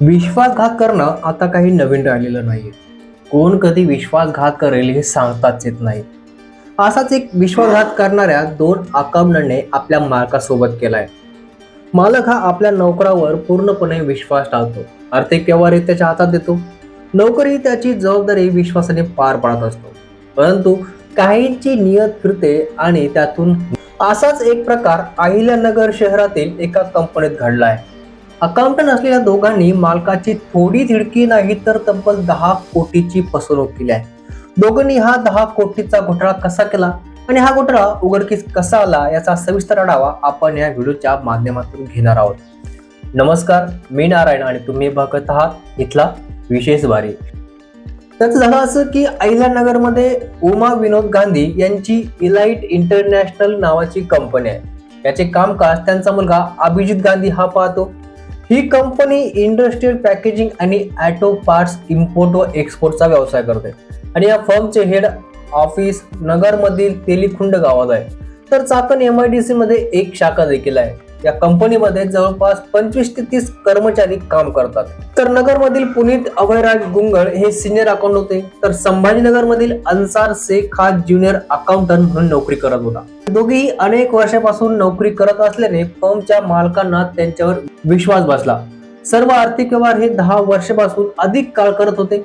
विश्वासघात करणं आता काही नवीन राहिलेलं नाही कोण कधी विश्वासघात करेल हे सांगताच येत नाही. असाच एक विश्वासघात करणाऱ्या दोन आकामनाने आपल्या मालकासोबत केलाय. मालक हा आपल्या नोकरावर पूर्णपणे विश्वास टाळतो. आर्थिक व्यवहारही त्याच्या हातात देतो. नोकरी त्याची जबाबदारी विश्वासाने पार पाडत असतो. परंतु काहींची नियत फिरते आणि त्यातून असाच एक प्रकार अहिल्यानगर शहरातील एका कंपनीत घडला आहे अकाउंटंट असलेल्या दोघांनी मालकाची थोडी धिडकी नाही तर तब्बल दहा कोटीची फसवणूक केली आहे. दोघांनी हा दहा कोटीचा घोटाळा कसा केला आणि हा घोटाळा उघडकीस कसा आला याचा सविस्तर आढावा आपण या व्हिडिओच्या माध्यमातून घेणार आहोत. नमस्कार मी नारायण आणि तुम्ही बघत आहात इथला विशेष बारी. त्याचं झालं असं की अहिल्यानगरमध्ये उमा विनोद गांधी यांची इलाइट इंटरनॅशनल नावाची कंपनी आहे. याचे कामकाज त्यांचा मुलगा अभिजित गांधी हा पाहतो. ही कंपनी इंडस्ट्रीयल पॅकेजिंग आणि ॲटो पार्ट्स इम्पोर्ट व एक्सपोर्टचा व्यवसाय करते. आणि या फर्मचे हेड ऑफिस नगरमधील तेलीखुंड गावात आहे. तर चाकण एम आय डी सीमध्ये एक शाखा देखील आहे. या कंपनीमध्ये जवळपास पंचवीस ते तीस कर्मचारी काम करतात. तर नगरमधील पुनीत अभयराज गुंगळ हे सिनियर अकाउंट होते. तर संभाजीनगरमधील अन्सार शेख हा ज्युनियर अकाउंटंट म्हणून नोकरी करत होता. दोघेही अनेक वर्षापासून नोकरी करत असल्याने फर्मच्या मालकांना त्यांच्यावर विश्वास बसला. सर्व आर्थिक व्यवहार हे दहा वर्षापासून अधिक काळ करत होते.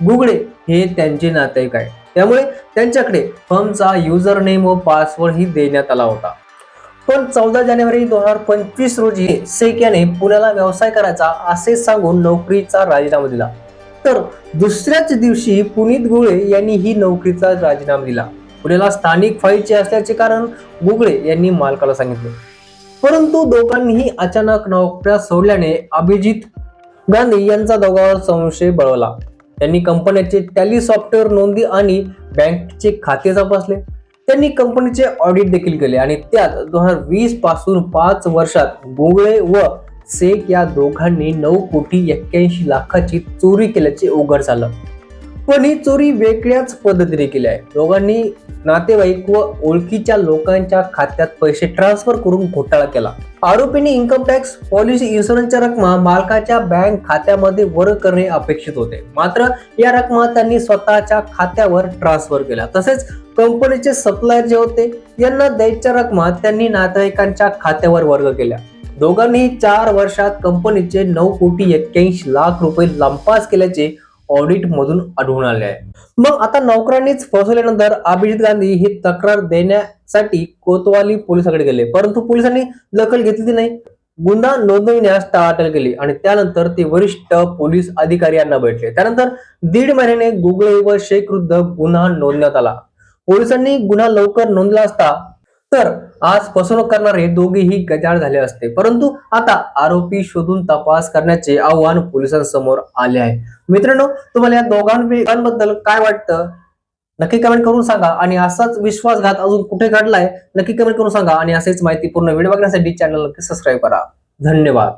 गुगळे हे त्यांचे नातेवाईक आहे त्यामुळे त्यांच्याकडे फर्मचा युजर नेम व पासवर्ड ही देण्यात आला होता. पण चौदा जानेवारी दोन हजार पंचवीस रोजी शेख याने पुण्याला व्यवसाय करायचा असे सांगून नोकरीचा राजीनामा दिला. तर दुसऱ्याच दिवशी पुनीत गुळे यांनी ही नोकरीचा राजीनामा दिला. पुण्याला स्थानिक फाईलचे असल्याचे कारण गुगळे यांनी मालकाला सांगितले. परंतु दोघांनीही अचानक नोकऱ्या सोडल्याने अभिजित गांधी यांचा दोघांवर संशय बळवला. त्यांनी कंपन्याचे टॅली सॉफ्टवेअर नोंदी आणि बँकचे खाते तपासले. त्यांनी कंपनीचे ऑडिट देखील केले आणि त्यात दोन हजार वीसपासून पाच वर्षात गोगळे व शेख या दोघांनी नऊ कोटी एक्क्याऐंशी लाखाची चोरी केल्याचे उघड झालं. पण ही चोरी वेगळ्याच पद्धतीने केली आहे. दोघांनी नातेवाईक व ओळखीच्या लोकांच्या खात्यात पैसे ट्रान्सफर करून घोटाळा केला. आरोपींनी इन्कम टॅक्स पॉलिसी इन्शुरन्सच्या रकमा मालकाच्या बँक खात्यामध्ये वर्ग करणे अपेक्षित होते. मात्र या रकमा त्यांनी स्वतःच्या खात्यावर ट्रान्सफर केल्या. तसेच कंपनीचे सप्लायर जे होते यांना द्यायच्या रकमा त्यांनी नातेवाईकांच्या खात्यावर वर्ग केल्या. दोघांनी चार वर्षात कंपनीचे नऊ कोटी एक्क्याऐंशी लाख रुपये लंपास केल्याचे ऑडिट मधून आढळून आले आहे. मग आता नोकरांनीच फसवल्यानंतर अभिजित गांधी ही तक्रार देण्यासाठी कोतवाली पोलिसाकडे गेले. परंतु पोलिसांनी दखल घेतली नाही. गुन्हा नोंदविण्यास टाळाटाळ केली आणि त्यानंतर ते वरिष्ठ पोलीस अधिकारी यांना भेटले. त्यानंतर दीड महिन्याने गुगळे व शेख विरुद्ध गुन्हा नोंदण्यात आला. पोलिसांनी गुन्हा लवकर नोंदला असता तर आज फसवणूक करणारे दोघेही गजाळ झाले असते. परंतु आता आरोपी शोधून तपास करण्याचे आव्हान पोलिसांसमोर आले आहे. मित्रांनो तुम्हाला या दोघांबद्दल काय वाटतं? नक्की कमेंट करून सांगा आणि असाच विश्वासघात अजून कुठे घडलाय? नक्की कमेंट करून सांगा आणि असेच माहितीपूर्ण व्हिडिओ बघण्यासाठी चॅनल नक्की सबस्क्राईब करा. धन्यवाद.